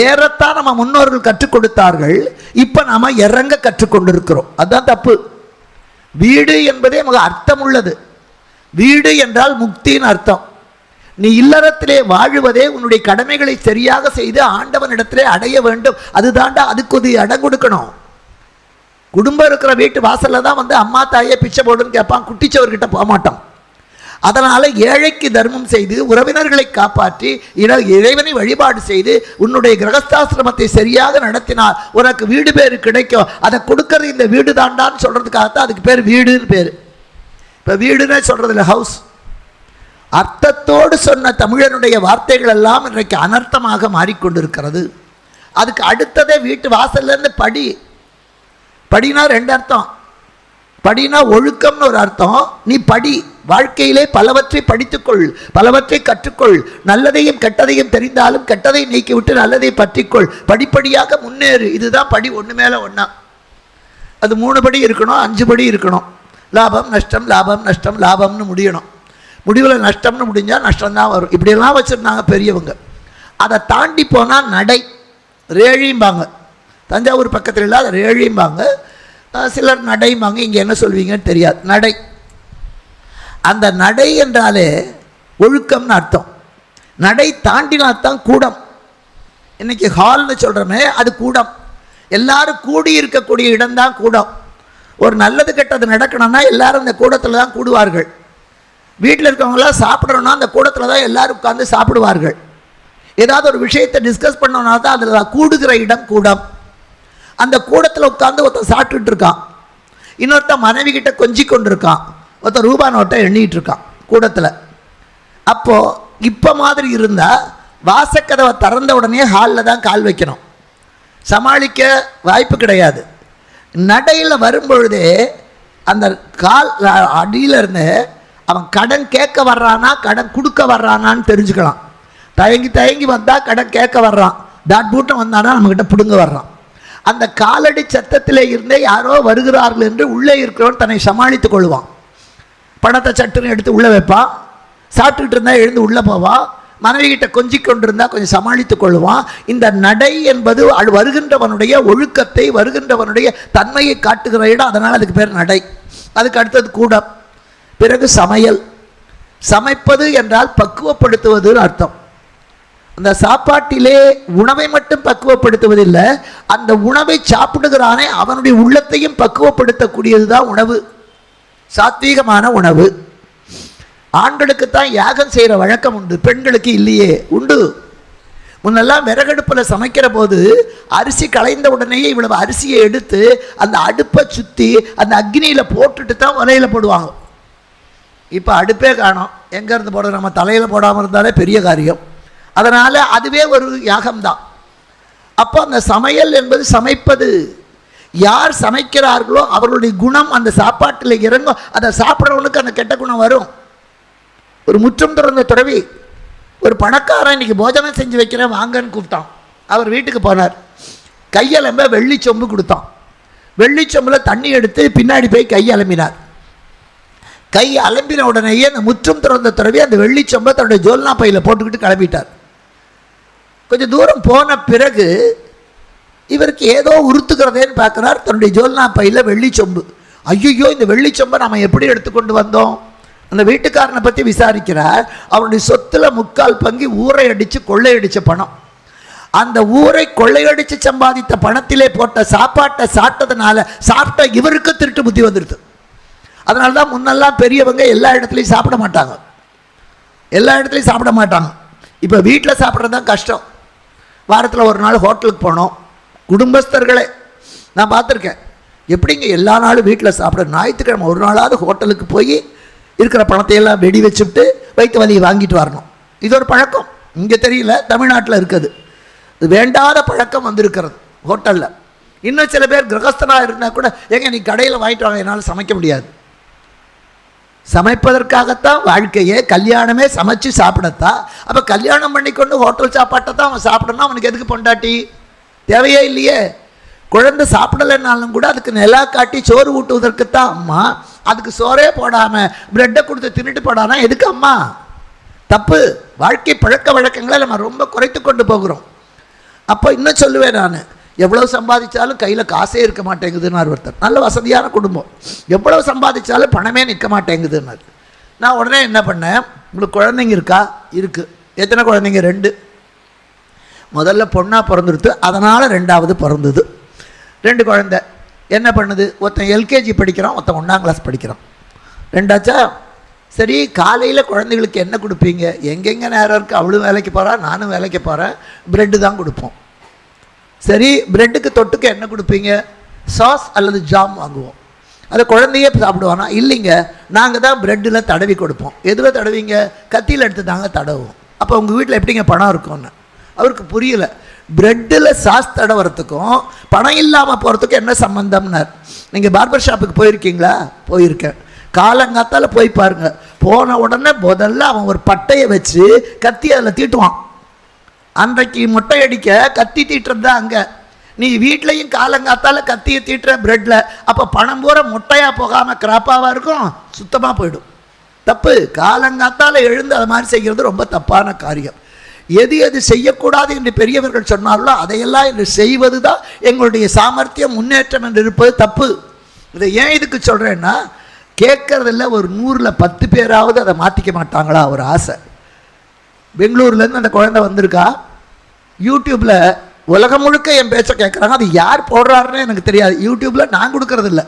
ஏறத்தான் நம்ம முன்னோர்கள் கற்றுக் கொடுத்தார்கள் இப்போ நாம் இறங்க கற்றுக்கொண்டிருக்கிறோம் அதுதான் தப்பு. வீடு என்பதே மிக அர்த்தம் உள்ளது வீடு என்றால் முக்தின்னு அர்த்தம். நீ இல்லறத்திலே வாழுவதே உன்னுடைய கடமைகளை சரியாக செய்து ஆண்டவனிடத்திலே அடைய வேண்டும். அதுதாண்டா அதுக்கு ஒரு இடம் கொடுக்கணும். குடும்பம் இருக்கிற வீட்டு வாசலில் தான் வந்து அம்மா தாயே பிச்சை போடுன்னு கேட்பான் குட்டிச்சவர்கிட்ட போக மாட்டான் அதனால் ஏழைக்கு தர்மம் செய்து உறவினர்களை காப்பாற்றி இற- இறைவனை வழிபாடு செய்து உன்னுடைய கிரகஸ்தாசிரமத்தை சரியாக நடத்தினால் உனக்கு வீடு பேர் கிடைக்கும். அதை கொடுக்கறது இந்த வீடு தாண்டான்னு சொல்கிறதுக்காகத்தான் அதுக்கு பேர் வீடுன்னு பேர். இப்போ வீடுன்னே சொல்கிறது இல்லை ஹவுஸ் அர்த்தத்தோடு சொன்ன தமிழனுடைய வார்த்தைகள் எல்லாம் இன்றைக்கு அனர்த்தமாக மாறிக்கொண்டிருக்கிறது. அதுக்கு அடுத்ததே வீட்டு வாசல்லேருந்து படி. படினா ரெண்டு அர்த்தம். படினா ஒழுக்கம்னு ஒரு அர்த்தம். நீ படி. வாழ்க்கையிலே பலவற்றை படித்துக்கொள் பலவற்றை கற்றுக்கொள். நல்லதையும் கெட்டதையும் தெரிந்தாலும் கெட்டதை நீக்கிவிட்டு நல்லதை பற்றிக்கொள். படிப்படியாக முன்னேறு. இதுதான் படி. ஒன்று மேலே ஒன்றா அது மூணு படி இருக்கணும் அஞ்சு படி இருக்கணும். லாபம் நஷ்டம் லாபம் நஷ்டம் லாபம்னு முடியணும். முடிவில் நஷ்டம்னு முடிஞ்சால் நஷ்டம்தான் வரும். இப்படியெல்லாம் வச்சுருந்தாங்க பெரியவங்க. அதை தாண்டி போனால் நடை. ரேழிம்பாங்க தஞ்சாவூர் பக்கத்தில் இல்லாத ரேழிம்பாங்க அஹ் சிலர் நடைம்பாங்க. இங்கே என்ன சொல்வீங்கன்னு தெரியாது. நடை. அந்த நடை என்றாலே ஒழுக்கம்னு அர்த்தம். நடை தாண்டினாத்தான் கூடம். இன்னைக்கு ஹால்னு சொல்கிறோமே அது கூடம். எல்லாரும் கூடி இருக்கக்கூடிய இடம்தான் கூடம். ஒரு நல்லது கெட்டது நடக்கணும்னா எல்லாரும் இந்த கூடத்தில் தான் கூடுவார்கள். வீட்டில் இருக்கவங்களாம் சாப்பிட்றோன்னா அந்த கூடத்தில் தான் எல்லாரும் உட்காந்து சாப்பிடுவார்கள். ஏதாவது ஒரு விஷயத்தை டிஸ்கஸ் பண்ணோம்னா தான் அதில் கூடுகிற இடம் கூடம். அந்த கூடத்தில் உட்காந்து ஒருத்தன் சாப்பிட்டுட்டு இருக்கான். இன்னொருத்தன் மனைவி கிட்ட கொஞ்சி கொண்டிருக்கான் ஒருத்தர் ரூபா நோட்டை எண்ணிகிட்டு இருக்கான் கூடத்தில். அப்போது இப்போ மாதிரி இருந்தால் வாசக்கதவை திறந்த உடனே ஹாலில் தான் கால் வைக்கணும். சமாளிக்க வாய்ப்பு கிடையாது. நடையில் வரும்பொழுதே அந்த கால் அடியில இருந்து அவன் கடன் கேட்க வர்றானா கடன் கொடுக்க வர்றானான்னு தெரிஞ்சுக்கலாம். தயங்கி தயங்கி வந்தால் கடன் கேட்க வர்றான். தாட் பூட்டம் வந்தானா நம்மக்கிட்ட பிடுங்க வர்றான். அந்த காலடி சத்தத்திலே இருந்தே யாரோ வருகிறார்கள் என்று உள்ளே இருக்கிறவன் தன்னை சமாளித்துக் கொள்வான். பணத்தை சட்டுன்னு எடுத்து உள்ளே வைப்பான் சாப்பிட்டுட்டு இருந்தால் எழுந்து உள்ளே போவான் மனைவி கிட்ட கொஞ்சி கொண்டிருந்தா கொஞ்சம் சமாளித்துக் கொள்வான் இந்த நடை என்பது அது வருகின்றவனுடைய ஒழுக்கத்தை வருகின்றவனுடைய தன்மையை காட்டுகிற இடம். அதனால் அதுக்கு பேர் நடை. அதுக்கு அடுத்தது கூடம். பிறகு சமையல். சமைப்பது என்றால் பக்குவப்படுத்துவதுன்னு அர்த்தம். அந்த சாப்பாட்டிலே உணவை மட்டும் பக்குவப்படுத்துவதில்லை. அந்த உணவை சாப்பிடுகிறானே அவனுடைய உள்ளத்தையும் பக்குவப்படுத்தக்கூடியது தான் உணவு. சாத்வீகமான உணவு. ஆண்களுக்கு தான் யாகம் செய்கிற வழக்கம் உண்டு பெண்களுக்கு இல்லையே உண்டு. முன்னெல்லாம் விறகடுப்பில் சமைக்கிற போது அரிசி களைந்த உடனேயே இவ்வளவு அரிசியை எடுத்து அந்த அடுப்பை சுற்றி அந்த அக்னியில் போட்டுட்டு தான் உலையில் போடுவாங்க. இப்போ அடுப்பே காணோம். எங்கேருந்து போட நம்ம தலையில் போடாமல் இருந்தாலே பெரிய காரியம். அதனால் அதுவே ஒரு யாகம்தான். அப்போ அந்த சமையல் என்பது சமைப்பது. யார் சமைக்கிறார்களோ அவர்களுடைய குணம் அந்த சாப்பாட்டில் இறங்கும். அதை சாப்பிட்றவனுக்கு அந்த கெட்ட குணம் வரும். ஒரு முற்றம் திறந்த துறவி ஒரு பணக்காரன் இன்னைக்கு போஜனம் செஞ்சு வைக்கிறேன் வாங்கன்னு கூப்பிட்டான். அவர் வீட்டுக்கு போனார். கையலம்ப வெள்ளி சொம்பு கொடுத்தான். வெள்ளி சொம்பில் தண்ணி எடுத்து பின்னாடி போய் கை அலம்பினார். கை அலம்பின உடனேயே அந்த முற்றும் திறந்த துறவி அந்த வெள்ளி சொம்பை தன்னுடைய ஜோல்னா பையில் போட்டுக்கிட்டு கிளம்பிட்டார். கொஞ்சம் தூரம் போன பிறகு இவருக்கு ஏதோ உறுத்துக்கிறதேன்னு பார்க்குறார். தன்னுடைய ஜோல்னா பையில் வெள்ளி சொம்பு. ஐயோ இந்த வெள்ளி சொம்பை நம்ம எப்படி எடுத்துக்கொண்டு வந்தோம்? அந்த வீட்டுக்காரனை பற்றி விசாரிக்கிறார். அவனுடைய சொத்துல முக்கால் பங்கு ஊரை அடித்து கொள்ளையடித்த பணம். அந்த ஊரை கொள்ளையடித்து சம்பாதித்த பணத்திலே போட்ட சாப்பாட்டை சாப்பிட்டதுனால சாப்பிட்ட இவருக்கு திருட்டு புத்தி வந்துடுது அதனால தான் முன்னெல்லாம் பெரியவங்க எல்லா இடத்துலையும் சாப்பிட மாட்டாங்க. எல்லா இடத்துலையும் சாப்பிட மாட்டாங்க. இப்போ வீட்டில் சாப்பிட்றது தான் கஷ்டம். வாரத்தில் ஒரு நாள் ஹோட்டலுக்கு போனோம். குடும்பஸ்தர்களே நான் பார்த்துருக்கேன். எப்படிங்க எல்லா நாளும் வீட்டில் சாப்பிட ஞாயிற்றுக்கிழமை ஒரு நாளாவது ஹோட்டலுக்கு போய் இருக்கிற பணத்தையெல்லாம் வெடி வச்சுட்டு வைத்த வலியை வாங்கிட்டு வரணும். இது ஒரு பழக்கம். இங்கே தெரியல தமிழ்நாட்டில் இருக்குது. இது வேண்டாத பழக்கம் வந்திருக்கிறது ஹோட்டலில். இன்னும் சில பேர் கிரகஸ்தனாக இருந்தால் கூட ஏங்க நீ கடையில் வாங்கிட்டு வாங்க என்னால் சமைக்க முடியாது. சமைப்பதற்காகத்தான் வாழ்க்கையே கல்யாணமே சமைச்சு சாப்பிடத்தான் அப்போ கல்யாணம் பண்ணிக்கொண்டு ஹோட்டல் சாப்பாட்டை தான் அவன் சாப்பிடணும். அவனுக்கு எதுக்கு பொண்டாட்டி? தேவையே இல்லையே. குழந்தை சாப்பிடலைன்னாலும் கூட அதுக்கு நிலா காட்டி சோறு ஊட்டுவதற்குத்தான் அம்மா. அதுக்கு சோறே போடாமல் பிரெட்டை கொடுத்து தின்னுட்டு போடானா எதுக்கு அம்மா? தப்பு. வாழ்க்கை பழக்க வழக்கங்களை நம்ம ரொம்ப குறைத்து கொண்டு போகிறோம். அப்போ இன்னும் சொல்லுவேன் நான். எவ்வளோ சம்பாதிச்சாலும் கையில் காசே இருக்க மாட்டேங்குதுன்னு ஒருத்தர். நல்ல வசதியான குடும்பம். எவ்வளவு சம்பாதிச்சாலும் பணமே நிற்க மாட்டேங்குதுன்னு நான் உடனே என்ன பண்ணேன்? உங்களுக்கு குழந்தைங்க இருக்கா? இருக்குது எத்தனை குழந்தைங்க? ரெண்டு. முதல்ல பொண்ணாக பிறந்துடுத்து அதனால் ரெண்டாவது பிறந்தது. ரெண்டு குழந்தை. என்ன பண்ணுது? ஒருத்தன் எல்கேஜி படிக்கிறான் ஒருத்தன் ஒன்றாம் கிளாஸ் படிக்கிறான். ரெண்டாச்சா? சரி காலையில் குழந்தைகளுக்கு என்ன கொடுப்பீங்க? எங்கெங்கே நேரம் இருக்குது அவளும் வேலைக்கு போகிறா நானும் வேலைக்கு போகிறேன் ப்ரெட்டு தான் கொடுப்போம். சரி ப்ரெட்டுக்கு தொட்டுக்கு என்ன கொடுப்பீங்க? சாஸ் அல்லது ஜாம் வாங்குவோம். அதை குழந்தையே சாப்பிடுவானா? இல்லைங்க. நாங்கள் தான் ப்ரெட்டில் தடவி கொடுப்போம். எதில் தடவிங்க? கத்தியில் எடுத்து தாங்க தடவுவோம். அப்போ உங்கள் வீட்டில் எப்படிங்க பணம் இருக்கும்னு? அவருக்கு புரியல. ப்ரெட்டில் சாஸ் தடவுறதுக்கும் பணம் இல்லாமல் போகிறதுக்கும் என்ன சம்மந்தம்னார் நீங்கள் பார்பர் ஷாப்புக்கு போயிருக்கீங்களா? போயிருக்கேன். காலங்காத்தால் போய் பாருங்க. போன உடனே முதல்ல அவன் ஒரு பட்டையை வச்சு கத்தி அதில் தீட்டுவான். அன்றைக்கு மொட்டை அடிக்க கத்தி தீட்டுறது தான் அங்கே. நீ வீட்லேயும் காலங்காத்தால் கத்தியை தீட்டுற ப்ரெட்டில் அப்போ பணம் பூரா மொட்டையாக போகாமல் கிராப்பாவாக இருக்கும்? சுத்தமாக போயிடும். தப்பு. காலங்காத்தால் எழுந்து அது மாதிரி செய்கிறது ரொம்ப தப்பான காரியம். எது எது செய்யக்கூடாது என்று பெரியவர்கள் சொன்னார்களோ அதையெல்லாம் என்று செய்வது தான் எங்களுடைய சாமர்த்தியம் முன்னேற்றம் என்று இருப்பது தப்பு. இதை ஏன் இதுக்கு சொல்கிறேன்னா கேட்கறதில்ல ஒரு நூறில் பத்து பேராவது அதை மாற்றிக்க மாட்டாங்களா ஒரு ஆசை. பெங்களூர்லேருந்து அந்த குழந்தை வந்திருக்கா? யூடியூப்பில் உலகம் முழுக்க என் பேச்சை கேட்குறாங்க. அது யார் போடுறாருன்னு எனக்கு தெரியாது. யூடியூப்பில் நான் கொடுக்கறதில்ல.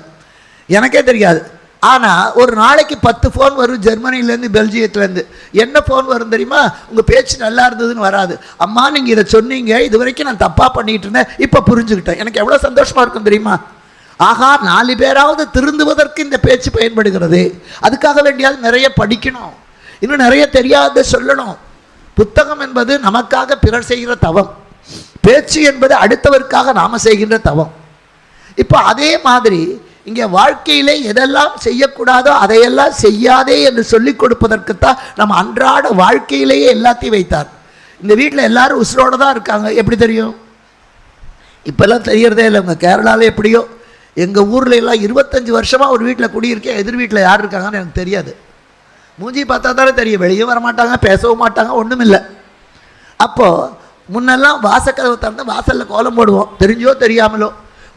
எனக்கே தெரியாது. ஆனால் ஒரு நாளைக்கு பத்து ஃபோன் வரும் ஜெர்மனிலேருந்து பெல்ஜியத்துலேருந்து. என்ன ஃபோன் வரும் தெரியுமா? உங்கள் பேச்சு நல்லா இருந்ததுன்னு வராது. அம்மா நீங்கள் இதை சொன்னீங்க இது வரைக்கும் நான் தப்பாக பண்ணிகிட்டு இருந்தேன் இப்போ புரிஞ்சுக்கிட்டேன். எனக்கு எவ்வளோ சந்தோஷமாக இருக்கும் தெரியுமா? ஆகா நாலு பேராவது திருந்துவதற்கு இந்த பேச்சு பயன்படுகிறது. அதுக்காக வேண்டியாவது நிறைய படிக்கணும். இன்னும் நிறைய தெரியாத சொல்லணும். புத்தகம் என்பது நமக்காக பிறர் செய்கிற தவம். பேச்சு என்பது அடுத்தவருக்காக நாம் செய்கின்ற தவம். இப்போ அதே மாதிரி இங்கே வாழ்க்கையிலே எதெல்லாம் செய்யக்கூடாதோ அதையெல்லாம் செய்யாதே என்று சொல்லிக் கொடுப்பதற்குத்தான் நம்ம அன்றாட வாழ்க்கையிலேயே எல்லாத்தையும் வைத்தார். இந்த வீட்டில் எல்லாரும் உசுரோடு தான் இருக்காங்க. எப்படி தெரியும்? இப்போல்லாம் தெரியறதே இல்லை. உங்கள் கேரளாவில் எப்படியோ எங்கள் ஊரில் எல்லாம் இருபத்தஞ்சி வருஷமாக ஒரு வீட்டில் குடியிருக்கேன் எதிர் வீட்டில் யார் இருக்காங்கன்னு எனக்கு தெரியாது. மூஞ்சி பார்த்தா தானே தெரியும். வெளியே வர மாட்டாங்க பேசவும் மாட்டாங்க ஒன்றும் இல்லை. அப்போது முன்னெல்லாம் வாசக்கதவை திறந்து வாசலில் கோலம் போடுவோம். தெரிஞ்சோ தெரியாமலோ.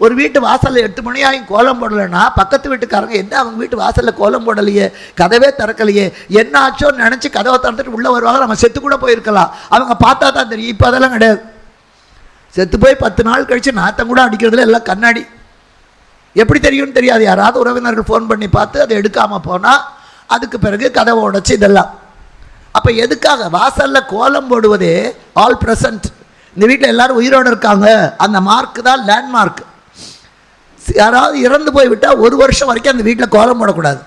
ஒரு வீட்டு வாசலில் எட்டு மணி ஆகும் கோலம் போடலைன்னா பக்கத்து வீட்டுக்காரங்க என்ன அவங்க வீட்டு வாசலில் கோலம் போடலையே? கதவே திறக்கலையே. என்ன ஆச்சோன்னு நினச்சி கதவை திறந்துட்டு உள்ளே வருவாங்க. நம்ம செத்து கூட போயிருக்கலாம். அவங்க பார்த்தா தான் தெரியும். இப்போ அதெல்லாம் கிடையாது. செத்து போய் பத்து நாள் கழித்து நாத்தம் கூட அடிக்கிறதுல எல்லாம் கண்ணாடி. எப்படி தெரியும்னு தெரியாது. யாராவது உறவினர்கள் ஃபோன் பண்ணி பார்த்து அதை எடுக்காமல் போனால் அதுக்கு பிறகு கதவை உடச்சி இதெல்லாம். அப்போ எதுக்காக? வாசலில் கோலம் போடுவதே ஆல் ப்ரெசன்ட் இந்த வீட்டில் எல்லாரும் உயிரோடு இருக்காங்க. அந்த மார்க் தான் லேண்ட்மார்க் யாராவது இறந்து போய் விட்டால் ஒரு வருஷம் வரைக்கும் அந்த வீட்டில் கோலம் போடக்கூடாது.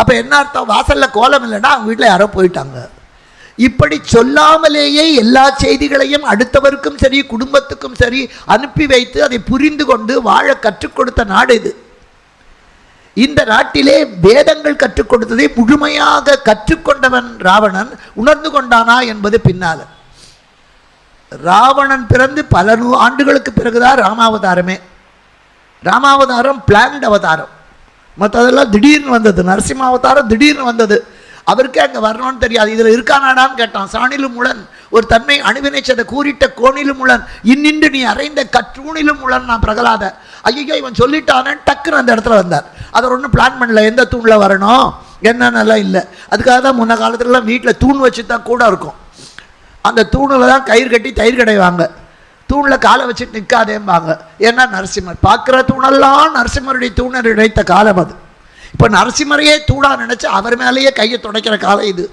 அப்போ என்ன அர்த்தம்? வாசலில் கோலம் இல்லைன்னா அவங்க வீட்டில் யாரோ போயிட்டாங்க. இப்படி சொல்லாமலேயே எல்லா செய்திகளையும் அடுத்தவருக்கும் சரி குடும்பத்துக்கும் சரி அனுப்பி வைத்து அதை புரிந்து கொண்டு வாழ கற்றுக் கொடுத்த நாடு இது. இந்த நாட்டிலே வேதங்கள் கற்றுக் கொடுத்ததை முழுமையாக கற்றுக்கொண்டவன் ராவணன் உணர்ந்து கொண்டானா என்பது பின்னால. ராவணன் பிறந்து பல நூ ஆண்டுகளுக்கு பிறகுதான் ராமாவதாரமே. ராமாவதாரம் பிளான்ட் அவதாரம். மற்றதெல்லாம் திடீர்னு வந்தது. நரசிம்மாவதாரம் திடீர்னு வந்தது. அவருக்கே அங்கே வரணும்னு தெரியாது. இதில் இருக்கானாடான்னு கேட்டான். சாணிலும் முழன் ஒரு தன்மை அணுவினைச்சதை கூறிட்ட கோணிலும் முழன் இன்னின்று நீ அறைந்த கற்றூணிலும் முழன் நான் பிரகலாத. ஐயோ இவன் சொல்லிட்டானே டக்குன்னு அந்த இடத்துல வந்தார். அதை ஒன்றும் பிளான் பண்ணல. எந்த தூணில் வரணும்? என்னென்னலாம் இல்லை. அதுக்காக தான் முன்ன காலத்துலலாம் வீட்டில் தூண் வச்சு தான் கூட இருக்கும். அந்த தூணில் தான் கயிறு கட்டி தயிர் கடைவாங்க தூணில் காலை வச்சுட்டு நிற்காதேம்பாங்க ஏன்னா நரசிம்மர் பார்க்குற தூணெல்லாம் நரசிம்மருடைய தூணர் நினைத்த காலம் அது. இப்போ நரசிம்மரையே தூணாக நினச்சி அவர் மேலேயே கையை துடைக்கிற காலம் இது.